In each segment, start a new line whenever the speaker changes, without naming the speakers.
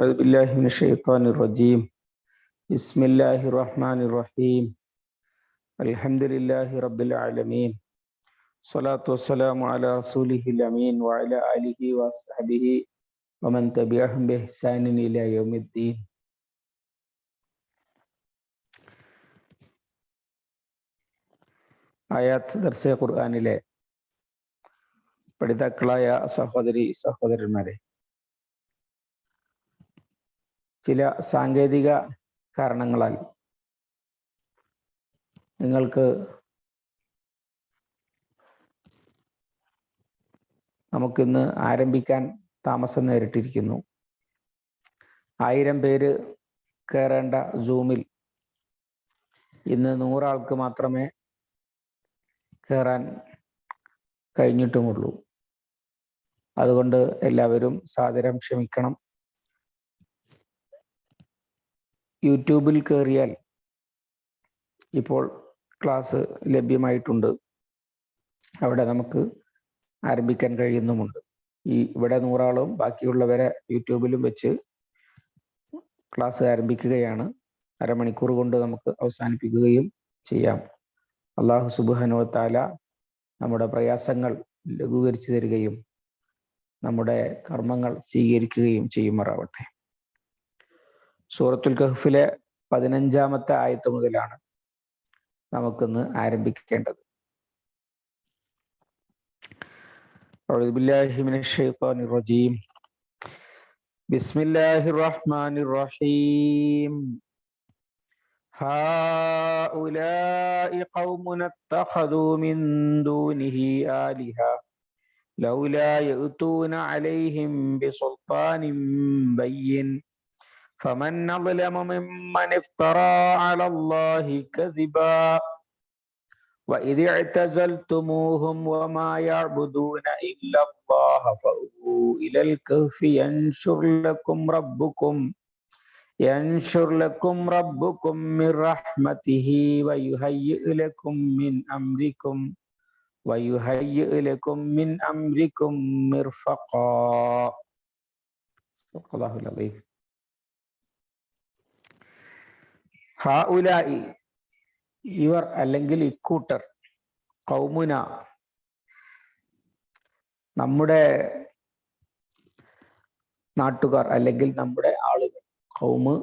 أعوذ بالله من الشيطان الرجيم بسم الله الرحمن الرحيم الحمد لله رب العالمين الصلاة والسلام على رسوله الأمين وعلى آله وصحبه ومن تبعهم بإحسان إلى يوم الدين ആയാത്ത് ദർസ ഖുർആാനിലെ പഠിതാക്കളായ സഹോദരി സഹോദരന്മാരെ ചില സാങ്കേതിക കാരണങ്ങളാൽ. നിങ്ങൾക്ക് നമുക്കിന്ന് ആരംഭിക്കാൻ താമസം നേരിട്ടിരിക്കുന്നു. ആയിരം പേര് കയറേണ്ട സൂമിൽ ഇന്ന് നൂറാൾക്ക് മാത്രമേ കയറാൻ കഴിഞ്ഞിട്ടുമുള്ളൂ. അതുകൊണ്ട് എല്ലാവരും സാദരം ക്ഷമിക്കണം. യൂട്യൂബിൽ കയറിയാൽ ഇപ്പോൾ ക്ലാസ് ലഭ്യമായിട്ടുണ്ട്. അവിടെ നമുക്ക് ആരംഭിക്കാൻ കഴിയുന്നുമുണ്ട്. ഈ ഇവിടെ നൂറാളും ബാക്കിയുള്ളവരെ യൂട്യൂബിലും വെച്ച് ക്ലാസ് ആരംഭിക്കുകയാണ്. അരമണിക്കൂർ കൊണ്ട് നമുക്ക് അവസാനിപ്പിക്കുകയും ചെയ്യാം. അള്ളാഹു സുബാനോ താല നമ്മുടെ പ്രയാസങ്ങൾ ലഘൂകരിച്ചു തരികയും നമ്മുടെ കർമ്മങ്ങൾ സ്വീകരിക്കുകയും ചെയ്യുമാറാവട്ടെ. സൂറത്തുൽ കഹ്ഫിലെ പതിനഞ്ചാമത്തെ ആയത്ത് മുതലാണ് നമുക്കിന്ന് ആരംഭിക്കേണ്ടത് أعوذ بالله من الشيطان الرجيم بسم الله الرحمن الرحيم هؤلاء قوم اتخذوا من دونه آلهة لولا يأتون عليهم بسلطان بين فمن أظلم ممن افترى على الله كذبا وإذ اعتزلتموهم وما يعبدون إلا الله فأووا إلى الكهف ينشر لكم ربكم ينشر لكم ربكم من رحمته ويهيئ لكم من أمركم ويهيئ لكم من أمركم مرفقا صدق الله العظيم. ഹാഉലായി ഇവർ അല്ലെങ്കിൽ ഇക്കൂട്ടർ കൗമുന നമ്മുടെ നാട്ടുകാർ അല്ലെങ്കിൽ നമ്മുടെ ആളുകൾ കൗമ്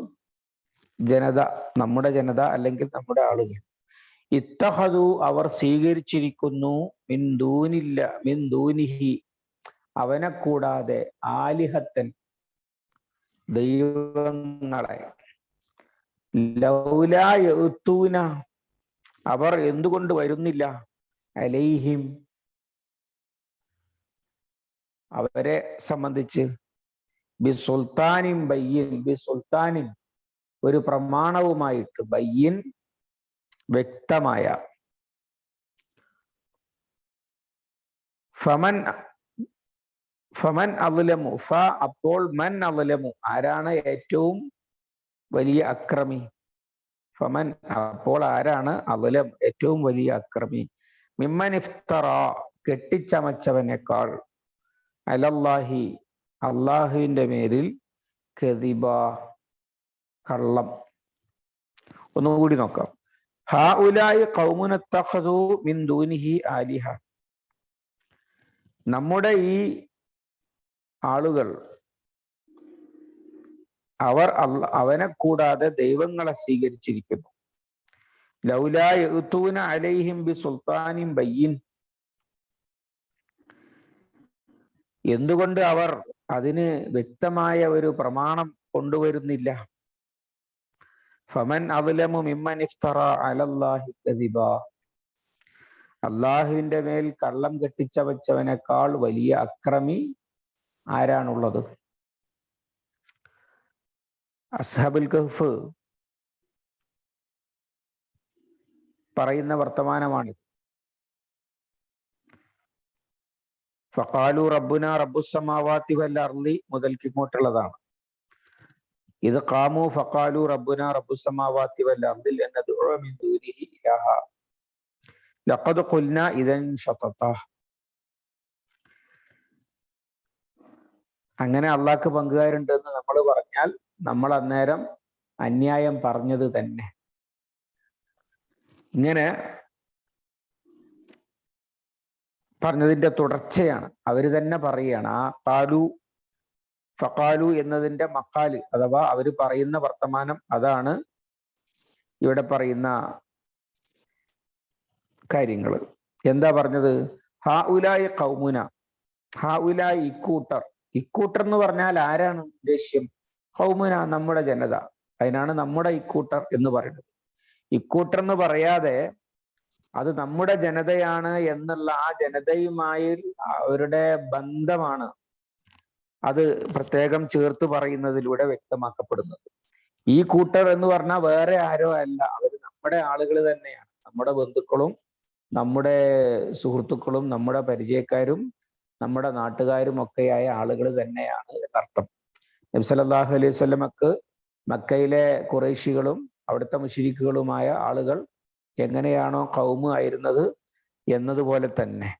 ജനത നമ്മുടെ ജനത അല്ലെങ്കിൽ നമ്മുടെ ആളുകൾ. ഇത്തഹദു അവർ സ്വീകരിച്ചിരിക്കുന്നു മിന്ദൂനില്ല മിന്ദൂനിഹി അവനെ കൂടാതെ ആലിഹത്തൻ ദൈവങ്ങളെ. ലൗലായൂന അവർ എന്തുകൊണ്ട് വരുന്നില്ല? അലൈഹിം. അവരെ സംബന്ധിച്ച്. ബി സുൽത്താനിൻ ബയ്യൻ. ബി സുൽത്താനിൻ ഒരു പ്രമാണവുമായിട്ട് ബയ്യൻ വ്യക്തമായ. ഫമൻ ഫമൻ അലുലമു ഫ അപ്പോൾ മൻ അലുലമു ആരാണ് ഏറ്റവും വലിയ അക്രമി. ഫമൻ അപ്പോൾ ആരാണ്? അവലം ഏറ്റവും വലിയ അക്രമി. മിമ്മൻ ഇഫ്തറ കെട്ടിച്ചമച്ചവനേക്കാൾ അലല്ലാഹി അള്ളാഹുവിന്റെ മേലിൽ കതിബ കള്ളം. ഒന്നുകൂടി നോക്കാം. ഹാ ഉലായി കൗമുനത്തഹദു മിൻ ദൂനിഹി ആലിഹ. നമ്മുടെ ഈ ആളുകൾ അവർ അവനെ കൂടാതെ ദൈവങ്ങളെ സ്വീകരിച്ചിരിക്കുന്നു. ലൗലായൂന അലൈഹിം ബി സുൽത്താനിം ബയ്യൻ. എന്തുകൊണ്ട് അവർ അതിന് വ്യക്തമായ ഒരു പ്രമാണം കൊണ്ടുവരുന്നില്ല? ഫമൻ അദ്ലമു മിമ്മൻ ഇഫ്തറ അലല്ലാഹി കദിബ. അള്ളാഹുവിന്റെ മേൽ കള്ളം കെട്ടിച്ചവച്ചവനേക്കാൾ വലിയ അക്രമി ആരാണുള്ളത്? അസ്ഹബുൽ കഹ്ഫ് പറയുന്ന വർത്തമാനമാണിത്. ഫഖാലു റബ്ബുന റബ്ബുസമാവാത്തി വല്ല അർലി മുതൽക്ക് ഇങ്ങോട്ടുള്ളതാണ്. ഇത് കാമു ഫഖാലു റബ്ബുന റബ്ബുസമാവാത്തി വല്ല അർലിൽ ലഖദ് ഖുൽന ഇദൻ ശതത. അങ്ങനെ അള്ളാഹ്ക്ക് പങ്കുകാരുണ്ടെന്ന് നമ്മൾ പറഞ്ഞാൽ നമ്മൾ അന്നേരം അന്യായം പറഞ്ഞത് തന്നെ. ഇങ്ങനെ പറഞ്ഞതിന്റെ തുടർച്ചയാണ്. അവർ തന്നെ പറയുകയാണ് ആ കാലു ഫക്കാലു എന്നതിന്റെ മക്കാൽ അഥവാ അവർ പറയുന്ന വർത്തമാനം അതാണ് ഇവിടെ പറയുന്ന കാര്യങ്ങൾ. എന്താ പറഞ്ഞത്? ഹാ ഉലായി കൗമുന ഹാ ഉലായി ഇക്കൂട്ടർ. ഇക്കൂട്ടർ എന്ന് പറഞ്ഞാൽ ആരാണ് ഉദ്ദേശ്യം? കൗമുന നമ്മുടെ ജനത. അതിനാണ് നമ്മുടെ ഇക്കൂട്ടർ എന്ന് പറയുന്നത്. ഇക്കൂട്ടർ എന്ന് പറയാതെ അത് നമ്മുടെ ജനതയാണ് എന്നുള്ള ആ ജനതയുമായി അവരുടെ ബന്ധമാണ് അത് പ്രത്യേകം ചേർത്ത് പറയുന്നതിലൂടെ വ്യക്തമാക്കപ്പെടുന്നത്. ഈ കൂട്ടർ എന്ന് പറഞ്ഞാൽ വേറെ ആരോ അല്ല. അവർ നമ്മുടെ ആളുകൾ തന്നെയാണ്. നമ്മുടെ ബന്ധുക്കളും നമ്മുടെ സുഹൃത്തുക്കളും നമ്മുടെ പരിചയക്കാരും നമ്മുടെ നാട്ടുകാരും ഒക്കെയായ ആളുകൾ തന്നെയാണ് എന്നർത്ഥം. നബി അലൈഹി വസല്ലമക്ക് മക്കയിലെ കുറേശികളും അവിടുത്തെ മുഷിരിക്കുകളുമായ ആളുകൾ എങ്ങനെയാണോ കൗമ് ആയിരുന്നത് എന്നതുപോലെ തന്നെ.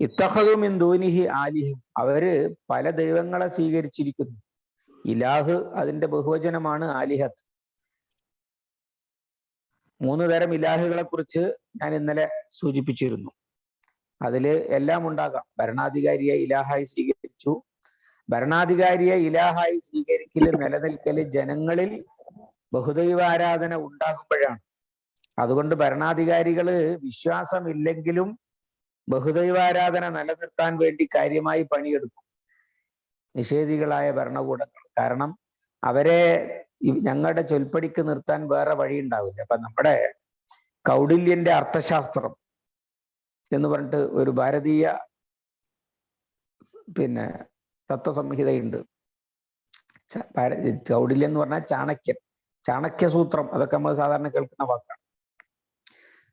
ഇത്തഹദു മിൻ ദൂനിഹി ആലിഹ. അവർ പല ദൈവങ്ങളെ സ്വീകരിച്ചിരിക്കുന്നു. ഇലാഹ് അതിന്റെ ബഹുവചനമാണ് ആലിഹത്ത്. മൂന്ന് തരം ഇലാഹുകളെ കുറിച്ച് ഞാൻ ഇന്നലെ സൂചിപ്പിച്ചിരുന്നു. അതിൽ എല്ലാം ഉണ്ടാകാം. ഭരണാധികാരിയെ ഇലാഹായി സ്വീകരിച്ചു. ഭരണാധികാരിയെ ഇലാഹായി സ്വീകരിക്കൽ നിലനിൽക്കൽ ജനങ്ങളിൽ ബഹുദൈവാരാധന ഉണ്ടാകുമ്പോഴാണ്. അതുകൊണ്ട് ഭരണാധികാരികൾ വിശ്വാസമില്ലെങ്കിലും ബഹുദൈവാരാധന നിലനിർത്താൻ വേണ്ടി കാര്യമായി പണിയെടുക്കും. നിഷേധികളായ ഭരണകൂടങ്ങൾ. കാരണം അവരെ ഞങ്ങളുടെ ചൊൽപ്പടിക്ക് നിർത്താൻ വേറെ വഴി ഉണ്ടാവില്ല അപ്പൊ നമ്മുടെ കൗടില്യന്റെ അർത്ഥശാസ്ത്രം എന്ന് പറഞ്ഞിട്ട് ഒരു ഭാരതീയ പിന്നെ തത്വസംഹിതയുണ്ട്. ചൗഡില്യം എന്ന് പറഞ്ഞാൽ ചാണക്യൻ ചാണക്യസൂത്രം അതൊക്കെ നമ്മൾ സാധാരണ കേൾക്കുന്ന വാക്കാണ്.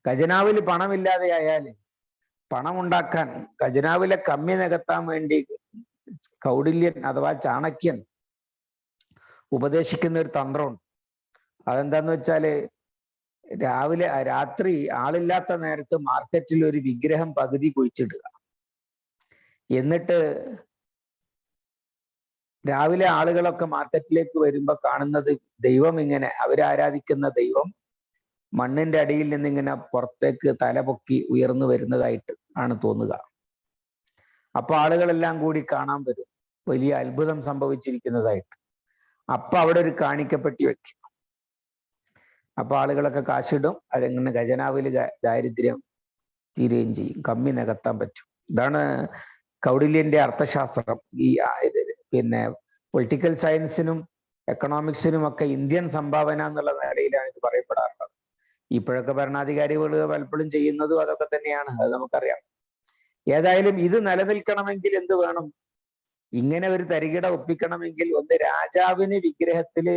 ഖജനാവിൽ പണമില്ലാതെ ആയാൽ പണം ഉണ്ടാക്കാൻ ഖജനാവിലെ കമ്മി നികത്താൻ വേണ്ടി കൗടില്യൻ അഥവാ ചാണക്യൻ ഉപദേശിക്കുന്ന ഒരു തന്ത്രമുണ്ട്. അതെന്താന്ന് വെച്ചാൽ രാവിലെ രാത്രി ആളില്ലാത്ത നേരത്ത് മാർക്കറ്റിൽ ഒരു വിഗ്രഹം പകുതി കുഴിച്ചിടുക. എന്നിട്ട് രാവിലെ ആളുകളൊക്കെ മാർക്കറ്റിലേക്ക് വരുമ്പോ കാണുന്നത് ദൈവം ഇങ്ങനെ. അവരാരാധിക്കുന്ന ദൈവം മണ്ണിന്റെ അടിയിൽ നിന്ന് ഇങ്ങനെ പുറത്തേക്ക് തലപൊക്കി ഉയർന്നു വരുന്നതായിട്ട് ആണ് തോന്നുക. അപ്പൊ ആളുകളെല്ലാം കൂടി കാണാൻ വരും. വലിയ അത്ഭുതം സംഭവിച്ചിരിക്കുന്നതായിട്ട്. അപ്പൊ അവിടെ ഒരു കാണിക്കപ്പെട്ടി വെക്കും. അപ്പൊ ആളുകളൊക്കെ കാശിടും. അതെങ്ങനെ ഖജനാവിൽ ദാരിദ്ര്യം തീരുകയും ചെയ്യും. കമ്മി നികത്താൻ പറ്റും. ഇതാണ് കൗടില്യന്റെ അർത്ഥശാസ്ത്രം. ഈ പിന്നെ പൊളിറ്റിക്കൽ സയൻസിനും എക്കണോമിക്സിനും ഒക്കെ ഇന്ത്യൻ സംഭാവന എന്നുള്ള നിലയിലാണ് ഇത് പറയപ്പെടാറുള്ളത്. ഇപ്പോഴൊക്കെ ഭരണാധികാരികൾ പലപ്പോഴും ചെയ്യുന്നതും അതൊക്കെ തന്നെയാണ് അത് നമുക്കറിയാം. ഏതായാലും ഇത് നിലനിൽക്കണമെങ്കിൽ എന്ത് വേണം? ഇങ്ങനെ ഒരു തരികിട ഒപ്പിക്കണമെങ്കിൽ ഒന്ന് രാജാവിന് വിഗ്രഹത്തിൽ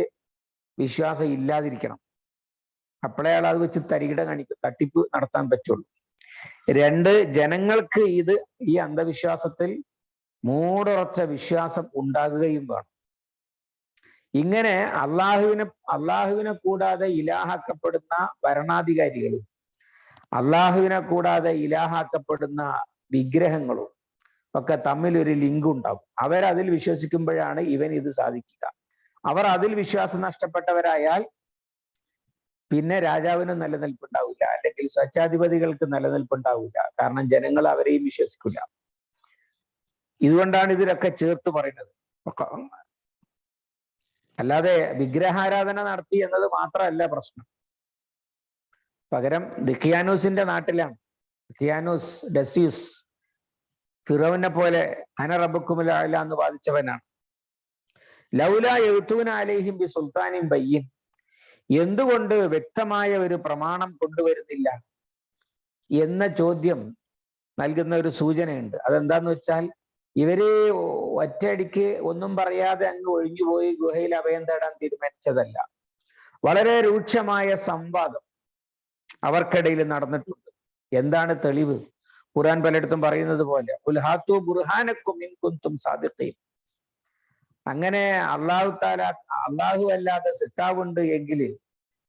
വിശ്വാസം ഇല്ലാതിരിക്കണം. അപ്പോഴേ അത് വെച്ച് തരികിട കാണിക്കും തട്ടിപ്പ് നടത്താൻ പറ്റുള്ളൂ. രണ്ട് ജനങ്ങൾക്ക് ഇത് ഈ അന്ധവിശ്വാസത്തിൽ മൂടുറച്ച വിശ്വാസം ഉണ്ടാകുകയും വേണം. ഇങ്ങനെ അള്ളാഹുവിനെ അള്ളാഹുവിനെ കൂടാതെ ഇലാഹാക്കപ്പെടുന്ന ഭരണാധികാരികളും അള്ളാഹുവിനെ കൂടാതെ ഇലാഹാക്കപ്പെടുന്ന വിഗ്രഹങ്ങളും ഒക്കെ തമ്മിൽ ഒരു ലിങ്ക് ഉണ്ടാവും അവരതിൽ വിശ്വസിക്കുമ്പോഴാണ് ഇവൻ ഇത് സാധിക്കുക. അവർ അതിൽ വിശ്വാസം നഷ്ടപ്പെട്ടവരായാൽ പിന്നെ രാജാവിനും നിലനിൽപ്പുണ്ടാവില്ല. അല്ലെങ്കിൽ സ്വച്ഛാധിപതികൾക്ക് നിലനിൽപ്പുണ്ടാവില്ല. കാരണം ജനങ്ങൾ അവരെയും വിശ്വസിക്കില്ല. ഇതുകൊണ്ടാണ് ഇതിലൊക്കെ ചേർത്ത് പറയുന്നത്. അല്ലാതെ വിഗ്രഹാരാധന നടത്തി എന്നത് മാത്രമല്ല പ്രശ്നം. പകരം ദിഖിയാനൂസിന്റെ നാട്ടിലാണ്. ദിഖിയാനൂസ് ഡെസ്യൂസ് ഫിറോവിനെ പോലെ അനറബുക്കുമില്ല എന്ന് വാദിച്ചവനാണ്. ലൗല എഴുത്തൂന അലേഹിം ബി സുൽത്താനിൻ ബയ്യൻ. എന്തുകൊണ്ട് വ്യക്തമായ ഒരു പ്രമാണം കൊണ്ടുവരുന്നില്ല എന്ന ചോദ്യം നൽകുന്ന ഒരു സൂചനയുണ്ട്. അതെന്താന്ന് വെച്ചാൽ ഇവർ ഒറ്റയടിക്ക് ഒന്നും പറയാതെ അങ്ങ് ഒഴിഞ്ഞുപോയി ഗുഹയിൽ അഭയം തേടാൻ തീരുമാനിച്ചതല്ല. വളരെ രൂക്ഷമായ സംവാദം അവർക്കിടയിൽ നടന്നിട്ടുണ്ട്. എന്താണ് തെളിവ്? ഖുർആൻ പലയിടത്തും പറയുന്നത് പോലെ ഉൽഹാത്തു ബുർഹാനക്കും ഇൻകുന്തും സാദിഖീൻ. അങ്ങനെ അള്ളാഹു താല അള്ളാഹു അല്ലാതെ സിട്ടാവുണ്ട് എങ്കിൽ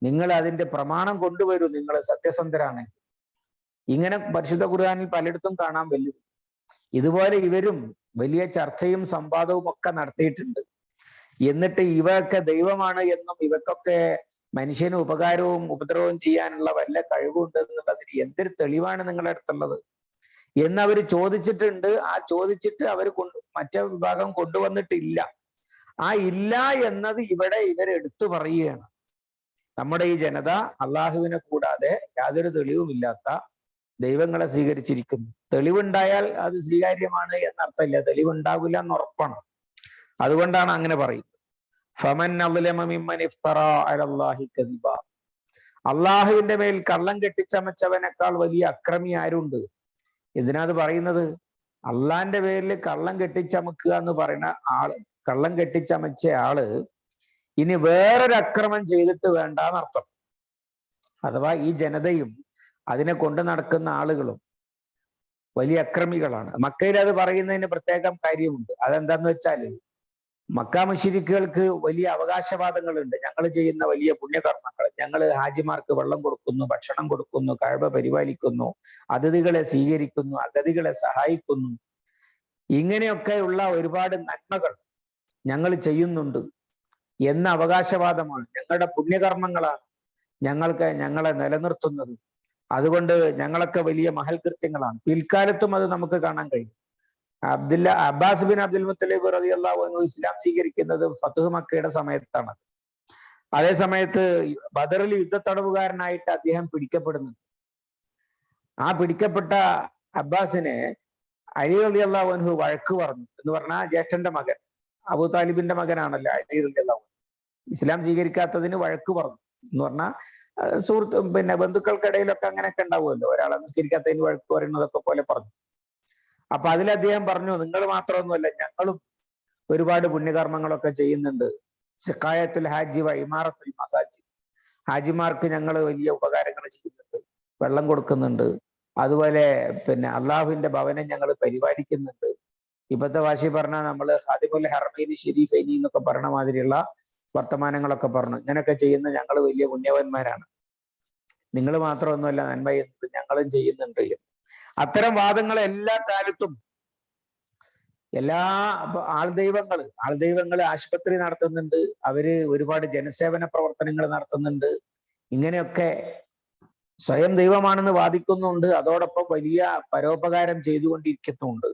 നിങ്ങൾ അതിന്റെ പ്രമാണം കൊണ്ടുവരൂ നിങ്ങൾ സത്യസന്ധരാണെങ്കിൽ. ഇങ്ങനെ പരിശുദ്ധ ഖുർആനിൽ പലയിടത്തും കാണാൻ വെല്ലുവിളി. ഇതുപോലെ ഇവരും വലിയ ചർച്ചയും സംവാദവും ഒക്കെ നടത്തിയിട്ടുണ്ട്. എന്നിട്ട് ഇവയൊക്കെ ദൈവമാണ് എന്നും ഇവക്കൊക്കെ മനുഷ്യന് ഉപകാരവും ഉപദ്രവവും ചെയ്യാനുള്ള വല്ല കഴിവുണ്ട് എന്നുള്ളതിന് എന്തൊരു തെളിവാണ് നിങ്ങളുടെ അടുത്തുള്ളത്? എന്ന് അവർ ചോദിച്ചിട്ടുണ്ട്. ആ ചോദിച്ചിട്ട് അവർ കൊണ്ട് മറ്റേ വിഭാഗം കൊണ്ടുവന്നിട്ടില്ല. ആ ഇല്ല എന്നത് ഇവിടെ ഇവർ എടുത്തു പറയുകയാണ്. നമ്മുടെ ഈ ജനത അള്ളാഹുവിനെ കൂടാതെ യാതൊരു തെളിവുമില്ലാത്ത ദൈവങ്ങളെ സ്വീകരിച്ചിരിക്കുന്നു. തെളിവുണ്ടായാൽ അത് സ്വീകാര്യമാണ് എന്നർത്ഥമില്ല. തെളിവുണ്ടാകില്ല എന്ന് ഉറപ്പാണ് അതുകൊണ്ടാണ് അങ്ങനെ പറയുന്നത്. ഫമൻ അള്ളാഹുവിന്റെ മേൽ കള്ളം കെട്ടിച്ചമച്ചവനേക്കാൾ വലിയ അക്രമി ആരുണ്ട്? ഇതിനത് പറയുന്നത്? അള്ളാന്റെ പേരിൽ കള്ളം കെട്ടിച്ചമക്കുക എന്ന് പറയുന്ന ആൾ കള്ളം കെട്ടിച്ചമച്ച ആൾ ഇനി വേറൊരു അക്രമം ചെയ്തിട്ട് വേണ്ട എന്നർത്ഥം അഥവാ ഈ ജനതയും അതിനെ കൊണ്ടു നടക്കുന്ന ആളുകളും വലിയ അക്രമികളാണ്. മക്കയിൽ അത് പറയുന്നതിന് പ്രത്യേകം കാര്യമുണ്ട്. അതെന്താന്ന് വെച്ചാൽ മക്ക മുഷിരിക്കുകൾക്ക് വലിയ അവകാശവാദങ്ങളുണ്ട്. ഞങ്ങൾ ചെയ്യുന്ന വലിയ പുണ്യകർമ്മങ്ങൾ ഞങ്ങൾ ഹാജിമാർക്ക് വെള്ളം കൊടുക്കുന്നു ഭക്ഷണം കൊടുക്കുന്നു കഴിവ് പരിപാലിക്കുന്നു അതിഥികളെ സ്വീകരിക്കുന്നു അഗതികളെ സഹായിക്കുന്നു. ഇങ്ങനെയൊക്കെയുള്ള ഒരുപാട് നന്മകൾ ഞങ്ങൾ ചെയ്യുന്നുണ്ട് എന്ന അവകാശവാദമാണ്. ഞങ്ങളുടെ പുണ്യകർമ്മങ്ങളാണ് ഞങ്ങൾക്ക് ഞങ്ങളെ നിലനിർത്തുന്നത്. അതുകൊണ്ട് ഞങ്ങളൊക്കെ വലിയ മഹൽ കൃത്യങ്ങളാണ് പിൽക്കാലത്തും അത് നമുക്ക് കാണാൻ കഴിയും. Abdullah Abbas bin Abdul Muttalib റതി അള്ളാഹു ഇസ്ലാം സ്വീകരിക്കുന്നത് ഫത്തുഹ് മക്കയുടെ സമയത്താണ്. അതേ സമയത്ത് ബദറിൽ യുദ്ധത്തടവുകാരനായിട്ട് അദ്ദേഹം പിടിക്കപ്പെടുന്നു ആ പിടിക്കപ്പെട്ട അബ്ബാസിനെ അലി അലി അള്ളാഹു വഴക്ക് പറഞ്ഞു എന്ന് പറഞ്ഞാൽ ജ്യേഷ്ഠന്റെ മകൻ അബു താലിബിന്റെ മകനാണല്ലോ അലി അലി അള്ളാഹു ഇസ്ലാം സ്വീകരിക്കാത്തതിന് വഴക്ക് പറഞ്ഞു. എന്ന് പറഞ്ഞാൽ സുഹൃത്ത് പിന്നെ ബന്ധുക്കൾക്കിടയിലൊക്കെ അങ്ങനെയൊക്കെ ഉണ്ടാവുമല്ലോ. ഒരാളെ നിസ്കരിക്കാത്തതിന് വഴക്ക് പറയുന്നതൊക്കെ പോലെ പറഞ്ഞു. അപ്പൊ അതിൽ അദ്ദേഹം പറഞ്ഞു നിങ്ങൾ മാത്രമൊന്നുമല്ല ഞങ്ങളും ഒരുപാട് പുണ്യകർമ്മങ്ങളൊക്കെ ചെയ്യുന്നുണ്ട്. സിക്കായത്തുൽ ഹാജി വ ഇമാറത്തുൽ മസാജി ഹാജിമാർക്ക് ഞങ്ങൾ വലിയ ഉപകാരങ്ങൾ ചെയ്യുന്നുണ്ട്. വെള്ളം കൊടുക്കുന്നുണ്ട്. അതുപോലെ പിന്നെ അള്ളാഹുവിന്റെ ഭവനം ഞങ്ങൾ പരിപാലിക്കുന്നുണ്ട്. ഇപ്പത്തെ വാശി പറഞ്ഞാൽ നമ്മൾ ഖാദിമുൽ ഹർമീൻ ഷെരീഫൈനി എന്നൊക്കെ പറഞ്ഞ മാതിരിയുള്ള വർത്തമാനങ്ങളൊക്കെ പറഞ്ഞു. ഇങ്ങനൊക്കെ ചെയ്യുന്ന ഞങ്ങൾ വലിയ പുണ്യവന്മാരാണ്. നിങ്ങൾ മാത്രമൊന്നുമല്ല നന്മ ചെയ്യുന്നത് ഞങ്ങളും ചെയ്യുന്നുണ്ട്. അത്തരം വാദങ്ങൾ എല്ലാ കാലത്തും എല്ലാ ആൾദൈവങ്ങൾ ആൾദൈവങ്ങൾ ആശുപത്രി നടത്തുന്നുണ്ട്. അവർ ഒരുപാട് ജനസേവന പ്രവർത്തനങ്ങൾ നടത്തുന്നുണ്ട്. ഇങ്ങനെയൊക്കെ സ്വയം ദൈവമാണെന്ന് വാദിക്കുന്നുണ്ട്. അതോടൊപ്പം വലിയ പരോപകാരം ചെയ്തുകൊണ്ടിരിക്കുന്നുണ്ട്.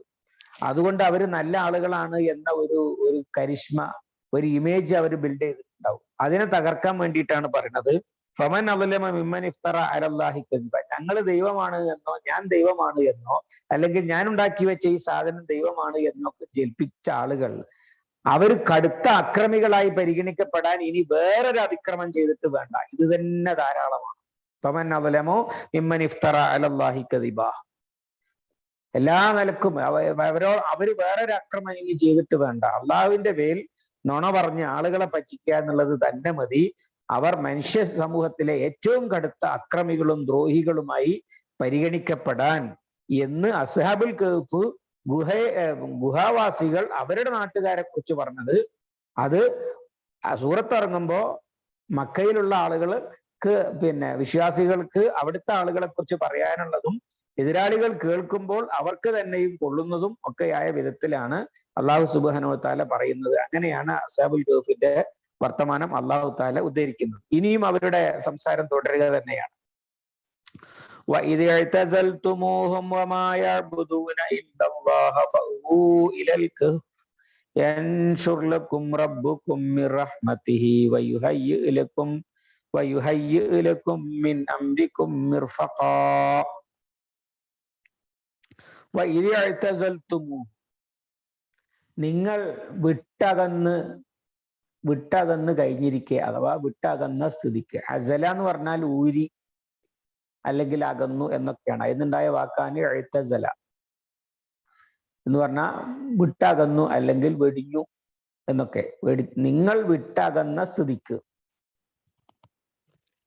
അതുകൊണ്ട് അവർ നല്ല ആളുകളാണ് എന്ന ഒരു ഒരു കരിഷ്മ ഒരു ഇമേജ് അവർ ബിൽഡ് ചെയ്തിട്ടുണ്ടാവും. അതിനെ തകർക്കാൻ വേണ്ടിയിട്ടാണ് പറയുന്നത്. ഫമൻ അവലമ മിമ്മൻ ഇഫ്തറ അലല്ലാഹി കദിബ ഞങ്ങൾ ദൈവമാണ് എന്നോ ഞാൻ ദൈവമാണ് എന്നോ അല്ലെങ്കിൽ ഞാൻ ഉണ്ടാക്കി വെച്ച ഈ സാധനം ദൈവമാണ് എന്നൊക്കെ ജൽപ്പിച്ച ആളുകൾ അവർ കടുത്ത അക്രമികളായി പരിഗണിക്കപ്പെടാൻ ഇനി വേറൊരു അതിക്രമം ചെയ്തിട്ട് വേണ്ട. ഇത് തന്നെ ധാരാളമാണ്. ഫമൻ അവലമോ മിമ്മൻ ഇഫ്തറ അലല്ലാഹി കദിബ. എല്ലാ നിലക്കും അവരോ അവർ വേറൊരു അക്രമം ഇനി ചെയ്തിട്ട് വേണ്ട. അള്ളാഹുവിന്റെ പേരിൽ നുണ പറഞ്ഞ് ആളുകളെ പറ്റിക്കുക എന്നുള്ളത് തന്നെ മതി. അവർ മനുഷ്യ സമൂഹത്തിലെ ഏറ്റവും കടുത്ത അക്രമികളും ദ്രോഹികളുമായി പരിഗണിക്കപ്പെടാൻ എന്ന് അസ്ഹാബുൽ കേഫ് ഗുഹ ഗുഹാവാസികൾ അവരുടെ നാട്ടുകാരെ കുറിച്ച് പറഞ്ഞത്. അത് സൂറത്തിറങ്ങുമ്പോ മക്കയിലുള്ള ആളുകൾക്ക് പിന്നെ വിശ്വാസികൾക്ക് അവിടുത്തെ ആളുകളെ കുറിച്ച് പറയാനുള്ളതും എതിരാളികൾ കേൾക്കുമ്പോൾ അവർക്ക് തന്നെയും കൊള്ളുന്നതും ഒക്കെയായ വിധത്തിലാണ് അള്ളാഹു സുബാനോ താല പറയുന്നത് അങ്ങനെയാണ് അസാബുൽ ഗഫിന്റെ വർത്തമാനം അള്ളാഹു താല ഉദ്ധരിക്കുന്നത് ഇനിയും അവരുടെ സംസാരം തുടരുക തന്നെയാണ് وإذ اعتزلتموهم وما يعبدون إلا الله فأووا إلى الكهف ينشر لكم ربكم من رحمته ويهيئ لكم ويهيئ لكم من أمركم مرفقا നിങ്ങൾ വിട്ടകന്ന് വിട്ടകന്ന് കഴിഞ്ഞിരിക്കെ അഥവാ വിട്ടകന്ന സ്ഥിതിക്ക്. അസല എന്ന് പറഞ്ഞാൽ ഊരി അല്ലെങ്കിൽ അകന്നു എന്നൊക്കെയാണ്. അതിനുണ്ടായ വാക്കാണ് എഴുത്തസല എന്ന് പറഞ്ഞാൽ വിട്ടകന്നു അല്ലെങ്കിൽ വെടിഞ്ഞു എന്നൊക്കെ. വെടി നിങ്ങൾ വിട്ടകന്ന സ്ഥിതിക്ക്.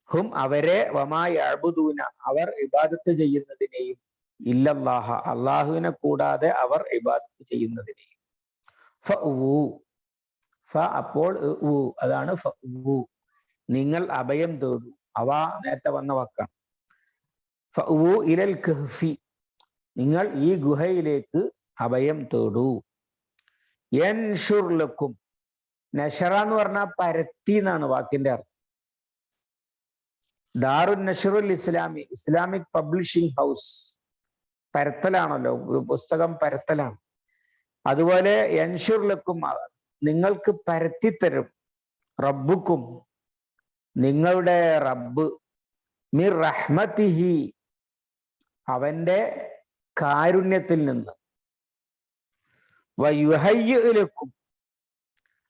ഹും അവരെ വമായ അബുദൂന അവർ ഇബാദത്ത് ചെയ്യുന്നതിനെയും ഇല്ലല്ലാഹ അള്ളാഹുവിനെ കൂടാതെ അവർ ഇബാദത്ത് ചെയ്യുന്നതിനെയും ഫ അപ്പോൾ അതാണ് നിങ്ങൾ അഭയം തേടൂ. അവ നേരത്തെ വന്ന വാക്കാണ്. ഇലൽ കഹ്ഫി നിങ്ങൾ ഈ ഗുഹയിലേക്ക് അഭയം തേടൂ. ലക്കും. നഷറ എന്ന് പറഞ്ഞാൽ പരത്തി എന്നാണ് വാക്കിന്റെ അർത്ഥം. Darun Nashrul Islami Islamic publishing house. പരത്തലാണല്ലോ. ഒരു പുസ്തകം പരത്തലാണ്. അതുപോലെ യൻഷുർലക്കും നിങ്ങൾക്ക് പരത്തിത്തരും. റബ്ബുക്കും. നിങ്ങളുടെ റബ്ബ്. മിർ റഹ്മത്തിഹി. അവന്റെ കാരുണ്യത്തിൽ നിന്ന്. വയുഹയ്യലക്കും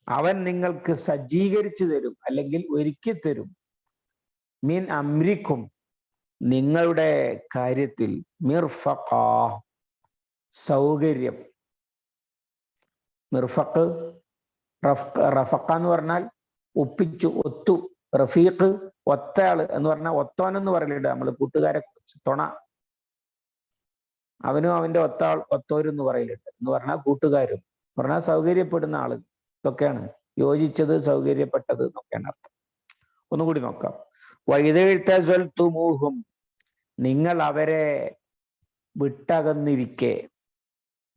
അവൻ നിങ്ങൾക്ക് സജ്ജീകരിച്ചു തരും. അല്ലെങ്കിൽ ഒരുക്കി തരും മീൻ അമ്രിക്കും. നിങ്ങളുടെ കാര്യത്തിൽ മിർഫഖ സൗകര്യം. മിർഫക്ക് റഫക്ക എന്ന് പറഞ്ഞാൽ ഒപ്പിച്ചു ഒത്തു. റഫീഖ് ഒത്തയാൾ എന്ന് പറഞ്ഞാൽ ഒത്തോൻ എന്ന് പറയലുണ്ട് നമ്മൾ കൂട്ടുകാരെ കുറിച്ച് തുണ. അവനും അവന്റെ ഒത്താൾ ഒത്തോരെന്ന് പറയലുണ്ട്. എന്ന് പറഞ്ഞാൽ കൂട്ടുകാരും. പറഞ്ഞാൽ സൗകര്യപ്പെടുന്ന ആൾ ഇതൊക്കെയാണ്. യോജിച്ചത് സൗകര്യപ്പെട്ടത് എന്നൊക്കെയാണ് അർത്ഥം. ഒന്നുകൂടി നോക്കാം. വൈതെഴുത്തൂഹും നിങ്ങൾ അവരെ വിട്ടകന്നിരിക്കെ.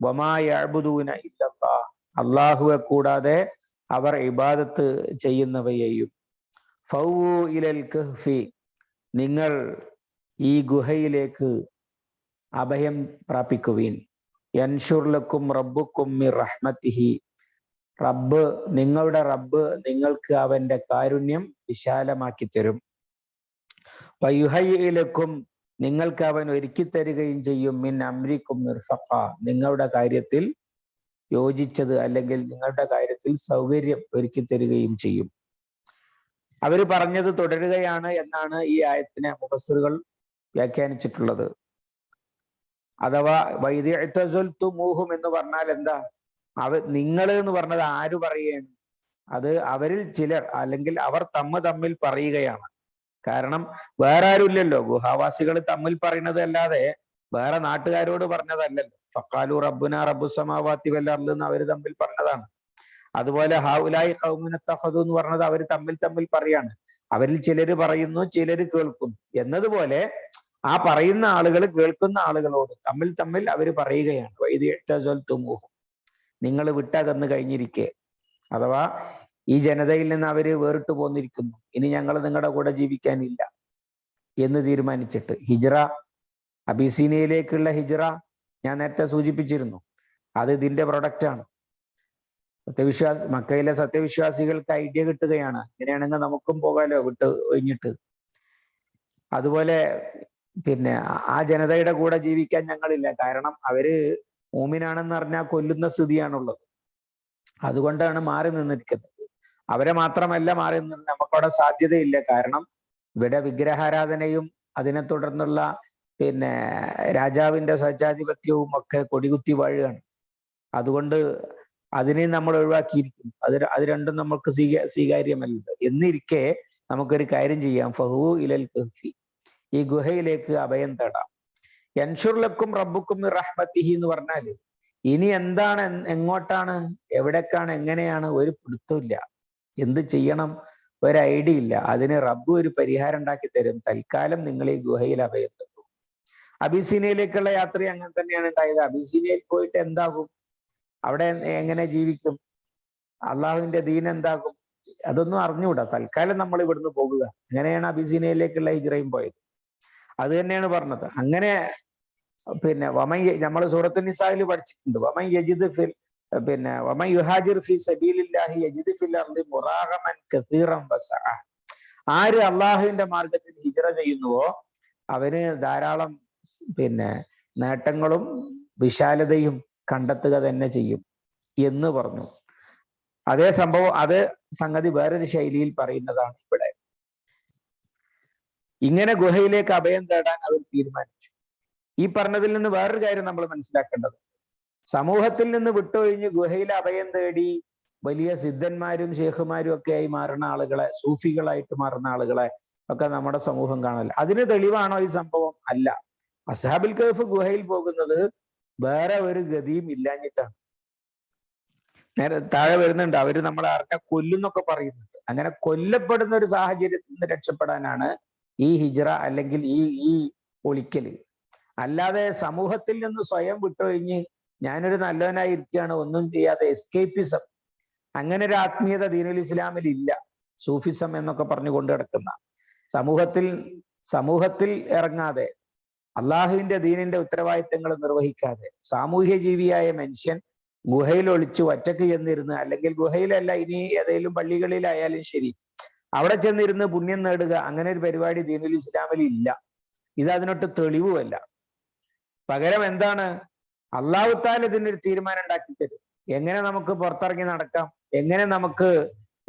വമായബുദൂന ഇല്ലല്ലാ അള്ളാഹുവെ കൂടാതെ അവർ ഇബാദത്ത് ചെയ്യുന്നവയെയും. ഫൗ ഇലൽ കഹ്ഫി നിങ്ങൾ ഈ ഗുഹയിലേക്ക് അഭയം പ്രാപിക്കുവീൻ. യൻഷുർലക്കും റബ്ബുക്കും റഹ്മത്തിഹി. റബ്ബ് നിങ്ങളുടെ റബ്ബ് നിങ്ങൾക്ക് അവന്റെ കാരുണ്യം വിശാലമാക്കി തരും വയുഹയിലക്കും നിങ്ങൾക്ക് അവൻ ഒരുക്കി തരികയും ചെയ്യും. മിൻ അമ്രിക്കും മിർഫഖ. നിങ്ങളുടെ കാര്യത്തിൽ യോജിച്ചത് അല്ലെങ്കിൽ നിങ്ങളുടെ കാര്യത്തിൽ സൗകര്യം ഒരുക്കി തരികയും ചെയ്യും. അവർ പറഞ്ഞത് തുടരുകയാണ് എന്നാണ് ഈ ആയത്തിനെ മുഫസ്സിറുകൾ വ്യാഖ്യാനിച്ചിട്ടുള്ളത്. അഥവാ വൈദ്യുമൂഹും എന്ന് പറഞ്ഞാൽ എന്താ? അവ നിങ്ങൾ എന്ന് പറഞ്ഞത് ആര് പറയുകയാണ് അത് അവരിൽ ചിലർ അല്ലെങ്കിൽ അവർ തമ്മ തമ്മിൽ പറയുകയാണ്. കാരണം വേറെ ആരുമില്ലല്ലോ ഗുഹാവാസികൾ തമ്മിൽ പറയുന്നത് അല്ലാതെ വേറെ നാട്ടുകാരോട് പറഞ്ഞതല്ലല്ലോ. ഫക്കാലു റബ്ബുന റബ്ബു സമാവാത്തി വല്ലർന്ന് എന്ന് അവർ തമ്മിൽ പറഞ്ഞതാണ്. അതുപോലെ ഹാവുലായി കൗമുനത്തഹദു എന്ന് പറഞ്ഞത് അവർ തമ്മിൽ തമ്മിൽ പറയാണ്. അവരിൽ ചിലർ പറയുന്നു ചിലർ കേൾക്കുന്നു. എന്നതുപോലെ ആ പറയുന്ന ആളുകൾ കേൾക്കുന്ന ആളുകളോട് തമ്മിൽ തമ്മിൽ അവർ പറയുകയാണ്. വൈദ്യുമൂഹം നിങ്ങൾ വിട്ടകന്ന് കഴിഞ്ഞിരിക്കെ. അഥവാ ഈ ജനതയിൽ നിന്ന് അവർ വേറിട്ട് പോന്നിരിക്കുന്നു. ഇനി ഞങ്ങൾ നിങ്ങളുടെ കൂടെ ജീവിക്കാനില്ല എന്ന് തീരുമാനിച്ചിട്ട്. ഹിജ്റ അബിസീനിയയിലേക്കുള്ള ഹിജ്റ ഞാൻ നേരത്തെ സൂചിപ്പിച്ചിരുന്നു. അത് ഇതിന്റെ പ്രൊഡക്റ്റ് ആണ്. സത്യവിശ്വാസ മക്കയിലെ സത്യവിശ്വാസികൾക്ക് ഐഡിയ കിട്ടുകയാണ്. ഇങ്ങനെയാണെങ്കിൽ നമുക്കും പോകാലോ വിട്ട് ഒഴിഞ്ഞിട്ട്. അതുപോലെ പിന്നെ ആ ജനതയുടെ കൂടെ ജീവിക്കാൻ ഞങ്ങളില്ല. കാരണം അവർ മൂമിനാണെന്ന് അറിഞ്ഞാൽ കൊല്ലുന്ന സ്ഥിതിയാണുള്ളത്. അതുകൊണ്ടാണ് മാറി നിന്നിരിക്കുന്നത്. അവരെ മാത്രമല്ല മാറി നിന്ന് നമുക്കവിടെ സാധ്യതയില്ല. കാരണം ഇവിടെ വിഗ്രഹാരാധനയും അതിനെ തുടർന്നുള്ള പിന്നെ രാജാവിന്റെ സ്വച്ഛാധിപത്യവും ഒക്കെ കൊടികുത്തി വാഴുകയാണ്. അതുകൊണ്ട് അതിനെ നമ്മൾ ഒഴിവാക്കിയിരിക്കും അത് അത് രണ്ടും നമുക്ക് സ്വീക സ്വീകാര്യമല്ല എന്നിരിക്കെ നമുക്കൊരു കാര്യം ചെയ്യാം. ഫഹു ഇലൽ കഹ്ഫി ഈ ഗുഹയിലേക്ക് അഭയം തേടാം. യൻഷുർലക്കും റബ്ബുക്കും റഹ്മത്തിഹി എന്ന് പറഞ്ഞാൽ ഇനി എന്താണ് എങ്ങോട്ടാണ്? എവിടേക്കാണ്? എങ്ങനെയാണ്? ഒരു പിടുത്തമില്ല എന്ത് ചെയ്യണം? ഒരു ഐഡിയ ഇല്ല. അതിന് റബ്ബ് ഒരു പരിഹാരം ഉണ്ടാക്കി തരും. തൽക്കാലം നിങ്ങൾ ഈ ഗുഹയിൽ അഭയം തന്നു. അബിസീനയിലേക്കുള്ള യാത്ര അങ്ങനെ തന്നെയാണ് ഉണ്ടായത്. അബിസീനയിൽ പോയിട്ട് എന്താകും? അവിടെ എങ്ങനെ ജീവിക്കും? അള്ളാഹുവിന്റെ ദീൻ എന്താകും? അതൊന്നും അറിഞ്ഞുകൂടാ. തൽക്കാലം നമ്മൾ ഇവിടുന്ന് പോകുക. അങ്ങനെയാണ് അബിസീനയിലേക്കുള്ള ഹിജ്റയും പോയത്. അത് തന്നെയാണ് പറഞ്ഞത്. അങ്ങനെ പിന്നെ വമൻ നമ്മൾ സൂറത്തുനിസാഹിൽ പഠിച്ചിട്ടുണ്ട്. വമൻ യജിദ് പിന്നെ വമ യുഹാജിർ ഫി സബീലില്ലാഹി യജിദ് ഫിൽ അർദി മുറാഗമൻ കസീറൻ വസഅ. ആര് അള്ളാഹുവിന്റെ മാർഗത്തിൽ ഹിജ്റ ചെയ്യുന്നുവോ അവന് ധാരാളം പിന്നെ നേട്ടങ്ങളും വിശാലതയും കണ്ടെത്തുക തന്നെ ചെയ്യും എന്ന് പറഞ്ഞു. അതേ സംഭവം അത് സംഗതി വേറൊരു ശൈലിയിൽ പറയുന്നതാണ് ഇവിടെ. ഇങ്ങനെ ഗുഹയിലേക്ക് അഭയം തേടാൻ അവർ തീരുമാനിച്ചു. ഈ പറഞ്ഞതിൽ നിന്ന് വേറൊരു കാര്യം നമ്മൾ മനസ്സിലാക്കേണ്ടത് സമൂഹത്തിൽ നിന്ന് വിട്ടൊഴിഞ്ഞ് ഗുഹയിൽ അഭയം തേടി വലിയ സിദ്ധന്മാരും ഷേഖുമാരും ഒക്കെ ആയി മാറുന്ന ആളുകളെ സൂഫികളായിട്ട് മാറുന്ന ആളുകളെ ഒക്കെ നമ്മുടെ സമൂഹം കാണല്ല അതിന് തെളിവാണോ ഈ സംഭവം? അല്ല. അസാബിൽ കഫ് ഗുഹയിൽ പോകുന്നത് വേറെ ഒരു ഗതിയും ഇല്ലാഞ്ഞിട്ടാണ്. നേരെ താഴെ വരുന്നുണ്ട്. അവർ നമ്മളെ ആർക്കെ കൊല്ലുന്നൊക്കെ പറയുന്നുണ്ട്. അങ്ങനെ കൊല്ലപ്പെടുന്ന ഒരു സാഹചര്യത്തിൽ നിന്ന് രക്ഷപ്പെടാനാണ് ഈ ഹിജ്റ അല്ലെങ്കിൽ ഈ ഈ ഒളിക്കൽ. അല്ലാതെ സമൂഹത്തിൽ നിന്ന് സ്വയം വിട്ടൊഴിഞ്ഞ് ഞാനൊരു നല്ലവനായി ഇരിക്കുകയാണ്. ഒന്നും ചെയ്യാതെ എസ്കേപ്പിസം അങ്ങനെ ഒരു ആത്മീയത ദീനുൽ ഇസ്ലാമിൽ ഇല്ല. സൂഫിസം എന്നൊക്കെ പറഞ്ഞു കൊണ്ട് കിടക്കുന്ന സമൂഹത്തിൽ സമൂഹത്തിൽ ഇറങ്ങാതെ അള്ളാഹുവിന്റെ ദീനിന്റെ ഉത്തരവാദിത്തങ്ങൾ നിർവഹിക്കാതെ സാമൂഹ്യ ജീവിയായ മനുഷ്യൻ ഗുഹയിൽ ഒളിച്ചു ഒറ്റയ്ക്ക് ചെന്നിരുന്ന് അല്ലെങ്കിൽ ഗുഹയിലല്ല ഇനി ഏതെങ്കിലും പള്ളികളിലായാലും ശരി അവിടെ ചെന്നിരുന്ന് പുണ്യം നേടുക അങ്ങനെ ഒരു പരിപാടി ദീനുൽ ഇസ്ലാമിൽ ഇല്ല. ഇത് അതിനൊട്ട് തെളിവുമല്ല. പകരം എന്താണ്? അള്ളാഹുത്താൽ ഇതിനൊരു തീരുമാനം ഉണ്ടാക്കി തരും. എങ്ങനെ നമുക്ക് പുറത്തിറങ്ങി നടക്കാം? എങ്ങനെ നമുക്ക്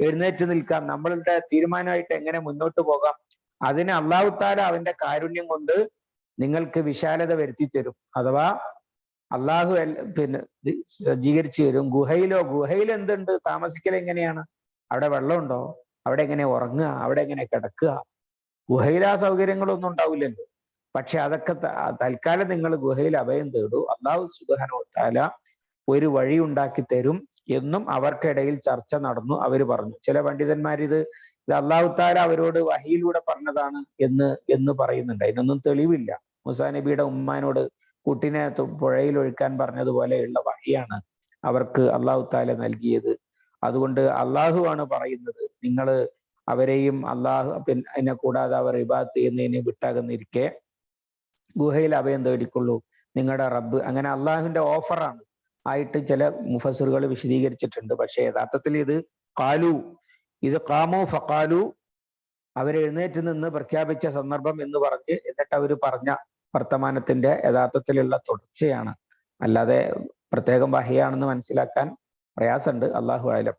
എഴുന്നേറ്റ് നിൽക്കാം? നമ്മളുടെ തീരുമാനമായിട്ട് എങ്ങനെ മുന്നോട്ട് പോകാം? അതിന് അള്ളാഹുത്താല അവന്റെ കാരുണ്യം കൊണ്ട് നിങ്ങൾക്ക് വിശാലത വരുത്തി തരും. അഥവാ അള്ളാഹു പിന്നെ സജ്ജീകരിച്ചു തരും. ഗുഹയിലോ ഗുഹയിൽ എന്തുണ്ട്? താമസിക്കൽ എങ്ങനെയാണ്? അവിടെ വെള്ളമുണ്ടോ? അവിടെ എങ്ങനെ ഉറങ്ങുക? അവിടെ എങ്ങനെ കിടക്കുക? ഗുഹയിൽ ആ സൗകര്യങ്ങളൊന്നും ഉണ്ടാവില്ലല്ലോ. പക്ഷെ അതൊക്കെ തൽക്കാലം നിങ്ങൾ ഗുഹയിൽ അഭയം തേടൂ. അള്ളാഹു സുബാനോട്ടാല ഒരു വഴി ഉണ്ടാക്കി തരും എന്നും അവർക്കിടയിൽ ചർച്ച നടന്നു അവർ പറഞ്ഞു. ചില പണ്ഡിതന്മാർ ഇത് അള്ളാഹു താല അവരോട് വഹിയിലൂടെ പറഞ്ഞതാണ് എന്ന് എന്ന് പറയുന്നുണ്ട്. അതിനൊന്നും തെളിവില്ല. മുസാ നബിയുടെ ഉമ്മാനോട് കുട്ടിനെ പുഴയിൽ ഒഴുക്കാൻ പറഞ്ഞതുപോലെയുള്ള വഹിയാണ് അവർക്ക് അള്ളാഹു താല നൽകിയത്. അതുകൊണ്ട് അള്ളാഹു ആണ് പറയുന്നത് നിങ്ങൾ അവരെയും അള്ളാഹു പിന്നെ കൂടാതെ അവർ ഇബാത്ത് ചെയ്യുന്നതിനെ വിട്ടകന്നിരിക്കെ ഗുഹയിൽ അഭയം തേടിക്കൊള്ളൂ നിങ്ങളുടെ റബ്ബ്. അങ്ങനെ അള്ളാഹുവിന്റെ ഓഫറാണ്. ആയിട്ട് ചില മുഫസറുകൾ വിശദീകരിച്ചിട്ടുണ്ട്. പക്ഷെ യഥാർത്ഥത്തിൽ ഇത് കാലു ഇത് കാമു ഫക്കാലു അവരെഴുന്നേറ്റ് നിന്ന് പ്രഖ്യാപിച്ച സന്ദർഭം എന്ന് പറഞ്ഞ് എന്നിട്ട് അവർ പറഞ്ഞ വർത്തമാനത്തിന്റെ യഥാർത്ഥത്തിലുള്ള തുടർച്ചയാണ്. അല്ലാതെ പ്രത്യേകം വഹിയാണെന്ന് മനസ്സിലാക്കാൻ പ്രയാസമുണ്ട്. അള്ളാഹു ആയാലും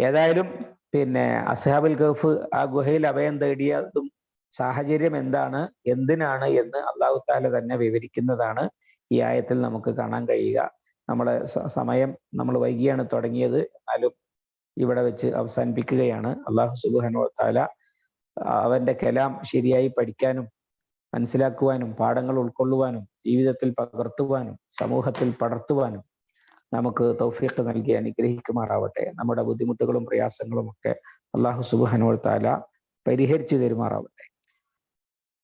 ഏതായാലും പിന്നെ അസഹാബുൽ ഗഫ് ആ ഗുഹയിൽ അഭയം തേടിയതും സാഹചര്യം എന്താണ്? എന്തിനാണ് എന്ന് അള്ളാഹു താല തന്നെ വിവരിക്കുന്നതാണ് ഈ ആയത്തിൽ നമുക്ക് കാണാൻ കഴിയുക. നമ്മളെ സമയം നമ്മൾ വൈകിയാണ് തുടങ്ങിയത്. എന്നാലും ഇവിടെ വെച്ച് അവസാനിപ്പിക്കുകയാണ്. അള്ളാഹു സുബാനോ താല അവന്റെ കലാം ശരിയായി പഠിക്കാനും മനസ്സിലാക്കുവാനും പാഠങ്ങൾ ഉൾക്കൊള്ളുവാനും ജീവിതത്തിൽ പകർത്തുവാനും സമൂഹത്തിൽ പടർത്തുവാനും നമുക്ക് തൗഫീഖ് നൽകി അനുഗ്രഹിക്കുമാറാവട്ടെ. നമ്മുടെ ബുദ്ധിമുട്ടുകളും പ്രയാസങ്ങളും ഒക്കെ അള്ളാഹു സുബാനോ താല പരിഹരിച്ചു തരുമാറാവട്ടെ.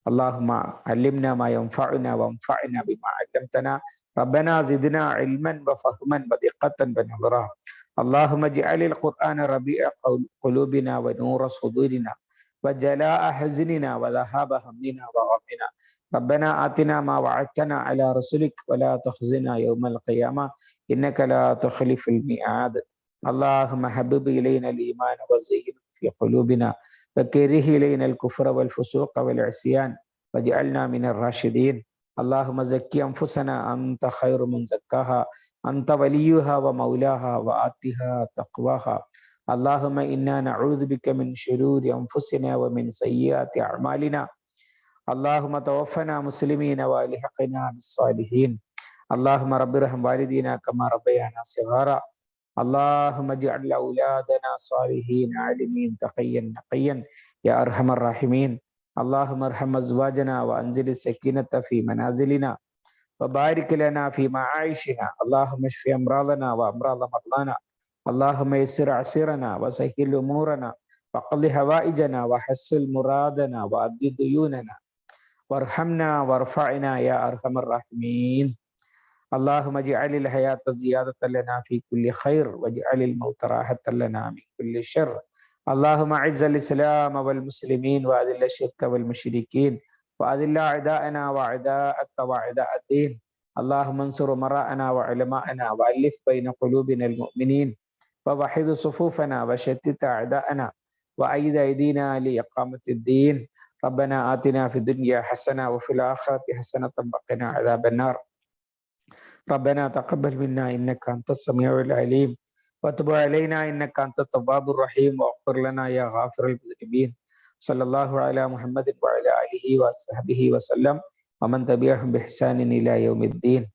اللهم علمنا ما ينفعنا وانفعنا بما علمتنا ربنا زدنا علما وفهما ودقة ونظرا اللهم اجعل القرآن ربيع قلوبنا ونور صدورنا وجلاء حزننا وذهاب همنا وغمنا ربنا آتنا ما وعدتنا على رسلك ولا تخزنا يوم القيامة إنك لا تخلف الميعاد اللهم حبب إلينا الإيمان وزينه في قلوبنا وكره إلينا الكفر والفسوق والعصيان واجعلنا من الراشدين. اللهم زكي أنفسنا أنت خير من زكاها أنت وليها ومولاها وآتها تقواها. اللهم إنا نعوذ بك من شرور أنفسنا ومن سيئات أعمالنا. اللهم توفنا مسلمين والحقنا بالصالحين. اللهم رب ارحم والدينا كما ربيانا صغارا. اللهم اجعل أولادنا صالحين عالمين تقيا نقيا يا أرحم الراحمين. اللهم ارحم أزواجنا وأنزل السكينة في منازلنا وبارك لنا في معايشنا اللهم اشف أمراضنا وأمراض مرضانا. اللهم يسر عسيرنا وسهل أمورنا. وقض حوائجنا وحسن مرادنا وأد ديوننا. وارحمنا وارفعنا يا أرحم الراحمين. اللهم اجعل الحياة زيادة لنا في كل خير واجعل الموت راحة لنا من كل شر. اللهم اعز الإسلام والمسلمين واذل الشرك والمشركين واذل أعداءنا وأعداءك وأعداء الدين. اللهم انصر مراءنا وعلماءنا وألف بين قلوبنا المؤمنين ووحد صفوفنا وشتت أعداءنا وأيد أيدينا لإقامة الدين. ربنا آتنا في الدنيا حسنة وفي الآخرة حسنة وقنا عذاب النار. ربنا تقبل منا إنك أنت السميع العليم وتب علينا إنك أنت التواب الرحيم واغفر لنا يا غافر المذنبين. صلى الله على محمد وعلى آله وصحبه وسلم. ومن تبعهم بإحسان إلى يوم الدين.